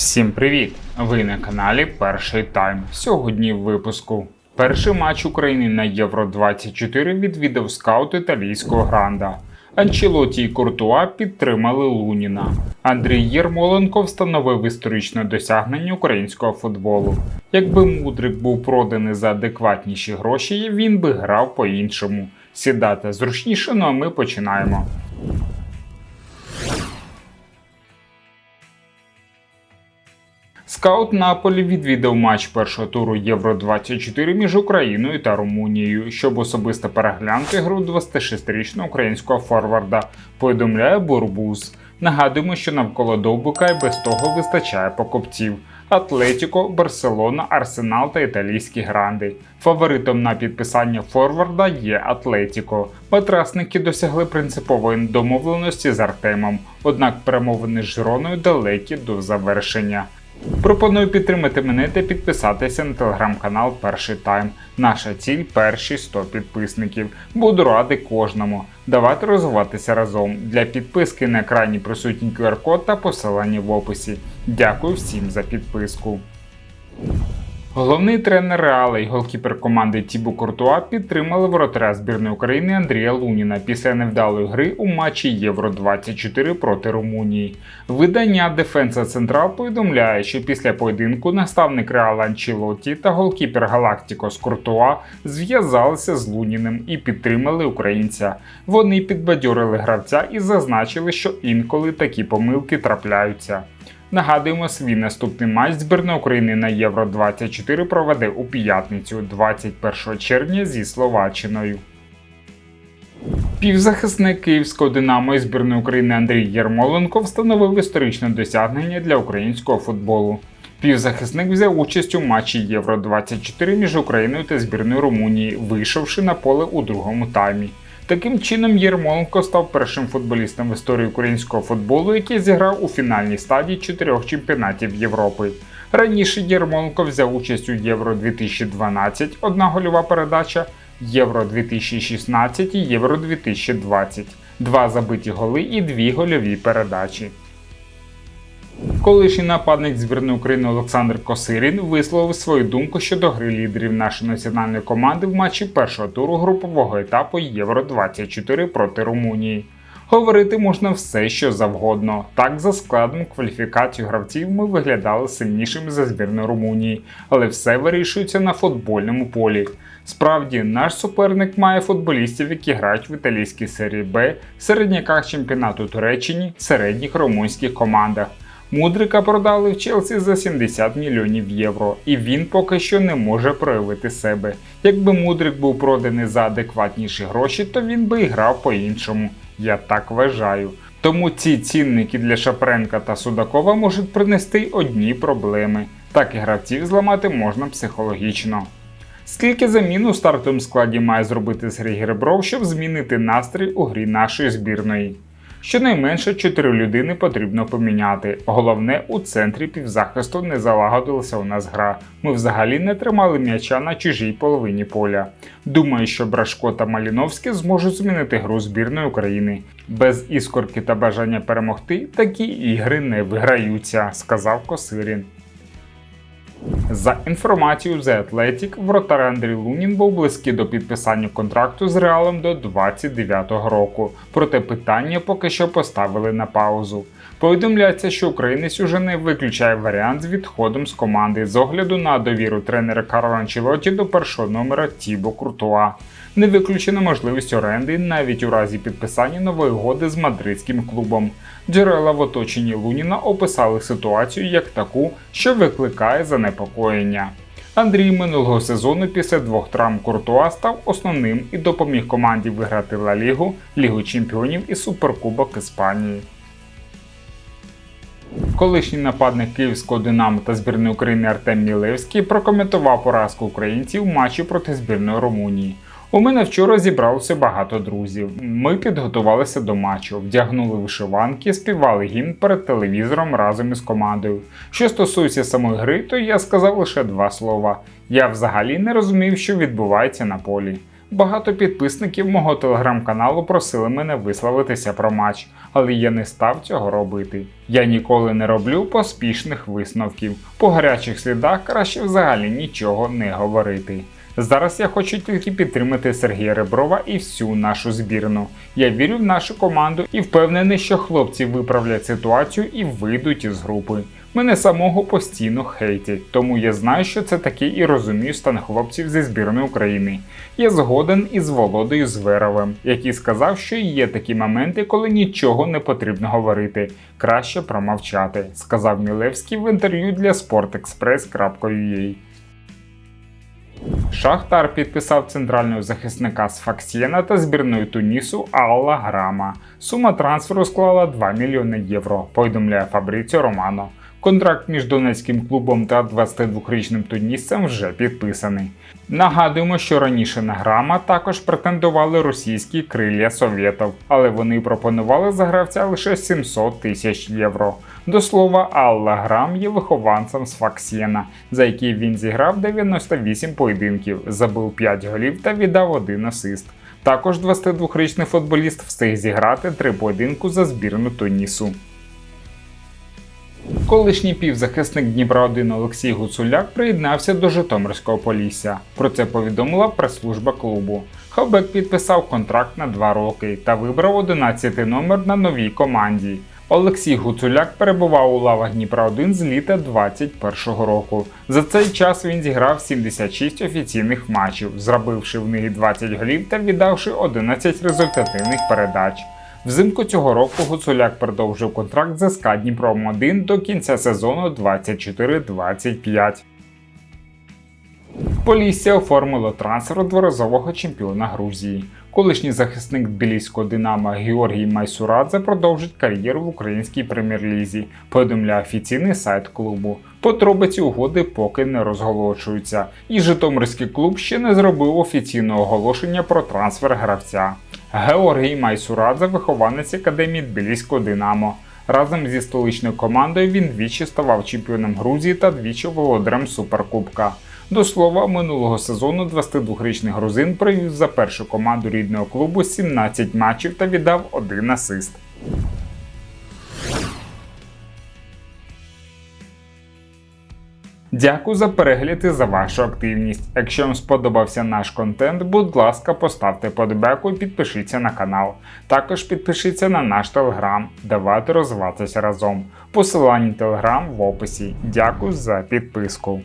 Всім привіт! Ви на каналі Перший Тайм. Сьогодні в випуску. Перший матч України на Євро 24 відвідав скаут італійського гранда. Анчелоті і Куртуа підтримали Луніна. Андрій Єрмоленко встановив історичне досягнення українського футболу. Якби Мудрик був проданий за адекватніші гроші, він би грав по-іншому. Сідати зручніше, ну а ми починаємо. Скаут Наполі відвідав матч першого туру Євро 24 між Україною та Румунією, щоб особисто переглянути гру 26-річного українського форварда. Повідомляє Бурбуз. Нагадуємо, що навколо Довбука і без того вистачає покупців. Атлетіко, Барселона, Арсенал та італійські гранди. Фаворитом на підписання форварда є Атлетіко. Матрасники досягли принципової домовленості з Артемом, однак перемовини з Жироною далекі до завершення. Пропоную підтримати мене та підписатися на телеграм-канал Перший Тайм. Наша ціль перші 100 підписників. Буду радий кожному. Давайте розвиватися разом. Для підписки на екрані присутній QR-код та посилання в описі. Дякую всім за підписку. Головний тренер Реала і голкіпер команди Тібу Куртуа підтримали воротаря збірної України Андрія Луніна після невдалої гри у матчі Євро 24 проти Румунії. Видання Дефенса Централ повідомляє, що після поєдинку наставник Реала Анчелоті та голкіпер Галактикос Куртуа зв'язалися з Луніним і підтримали українця. Вони підбадьорили гравця і зазначили, що інколи такі помилки трапляються. Нагадуємо, свій наступний матч збірної України на Євро 24 проведе у п'ятницю 21 червня зі Словаччиною. Півзахисник київського Динамо і збірної України Андрій Єрмоленко встановив історичне досягнення для українського футболу. Півзахисник взяв участь у матчі Євро 24 між Україною та збірною Румунії, вийшовши на поле у другому таймі. Таким чином, Єрмоленко став першим футболістом в історії українського футболу, який зіграв у фінальній стадії чотирьох чемпіонатів Європи. Раніше Єрмоленко взяв участь у Євро 2012, одна гольова передача, Євро 2016 і Євро 2020, два забиті голи і дві гольові передачі. Колишній нападник збірної України Олександр Косирін висловив свою думку щодо гри лідерів нашої національної команди в матчі першого туру групового етапу Євро 24 проти Румунії. Говорити можна все, що завгодно. Так, за складом кваліфікацію гравців ми виглядали сильнішими за збірну Румунії, але все вирішується на футбольному полі. Справді, наш суперник має футболістів, які грають в італійській серії Б, середняках чемпіонату Туреччині, середніх румунських командах. Мудрика продали в Челсі за 70 мільйонів євро, і він поки що не може проявити себе. Якби Мудрик був проданий за адекватніші гроші, то він би і грав по-іншому. Я так вважаю. Тому ці цінники для Шапренка та Судакова можуть принести одні проблеми. Так і гравців зламати можна психологічно. Скільки замін у стартовому складі має зробити Сергій Ребров, щоб змінити настрій у грі нашої збірної? Щонайменше 4 людини потрібно поміняти. Головне, у центрі півзахисту не залагодилася у нас гра. Ми взагалі не тримали м'яча на чужій половині поля. Думаю, що Брашко та Маліновський зможуть змінити гру збірної України. Без іскорки та бажання перемогти такі ігри не виграються, сказав Косирін. За інформацією The Athletic, вратар Андрій Лунін був близький до підписання контракту з Реалом до 29-го року. Проте питання поки що поставили на паузу. Повідомляється, що українець уже не виключає варіант з відходом з команди з огляду на довіру тренера Карла Анчелоті до першого номера Тібо Куртуа. Не виключена можливість оренди навіть у разі підписання нової угоди з мадридським клубом. Джерела в оточенні Луніна описали ситуацію як таку, що викликає занепокоєння. Андрій минулого сезону після двох травм Куртуа став основним і допоміг команді виграти Ла Лігу, Лігу Чемпіонів і Суперкубок Іспанії. Колишній нападник київського Динамо та збірної України Артем Мілевський прокоментував поразку українців в матчі проти збірної Румунії. У мене вчора зібралося багато друзів. Ми підготувалися до матчу, вдягнули вишиванки, співали гімн перед телевізором разом із командою. Що стосується самої гри, то я сказав лише два слова. Я взагалі не розумів, що відбувається на полі. Багато підписників мого телеграм-каналу просили мене висловитися про матч, але я не став цього робити. Я ніколи не роблю поспішних висновків. По гарячих слідах краще взагалі нічого не говорити. Зараз я хочу тільки підтримати Сергія Реброва і всю нашу збірну. Я вірю в нашу команду і впевнений, що хлопці виправлять ситуацію і вийдуть із групи. Мене самого постійно хейтять, тому я знаю, що це таке і розумію стан хлопців зі збірної України. Я згоден із Володою Зверовим, який сказав, що є такі моменти, коли нічого не потрібно говорити. Краще промовчати, сказав Мілевський в інтерв'ю для sportexpress.ua. Шахтар підписав центрального захисника з Факсієна та збірної Тунісу Алла Грама. Сума трансферу склала 2 мільйони євро, повідомляє Фабріціо Романо. Контракт між донецьким клубом та 22-річним тунісцем вже підписаний. Нагадуємо, що раніше на грама також претендували російські крилля Совєтов, але вони пропонували за гравця лише 700 тисяч євро. До слова, Алла Грам є вихованцем з Факсієна, за який він зіграв 98 поєдинків, забив 5 голів та віддав один асист. Також 22-річний футболіст встиг зіграти три поєдинку за збірну Тунісу. Колишній півзахисник Дніпра 1 Олексій Гуцуляк приєднався до Житомирського Полісся. Про це повідомила прес-служба клубу. Хавбек підписав контракт на 2 роки та вибрав 11 номер на новій команді. Олексій Гуцуляк перебував у лавах Дніпра 1 з літа 2021 року. За цей час він зіграв 76 офіційних матчів, зробивши в них 20 голів та віддавши 11 результативних передач. Взимку цього року Гуцуляк продовжив контракт з СК Дніпром 1 до кінця сезону 24-25. Полісся оформило трансфер дворазового чемпіона Грузії. Колишній захисник тбіліського Динамо Георгій Майсурадзе продовжить кар'єру в українській прем'єр-лізі, повідомляє офіційний сайт клубу. Подробиці угоди поки не розголошуються, і Житомирський клуб ще не зробив офіційного оголошення про трансфер гравця. Георгій Майсурадзе вихованець академії Тбіліського Динамо. Разом зі столичною командою він двічі ставав чемпіоном Грузії та двічі володарем Суперкубка. До слова, минулого сезону 22-річний грузин провів за першу команду рідного клубу 17 матчів та віддав один асист. Дякую за перегляд і за вашу активність. Якщо вам сподобався наш контент, будь ласка, поставте подобайку і підпишіться на канал. Також підпишіться на наш телеграм. Давайте розвиватися разом. Посилання телеграм в описі. Дякую за підписку.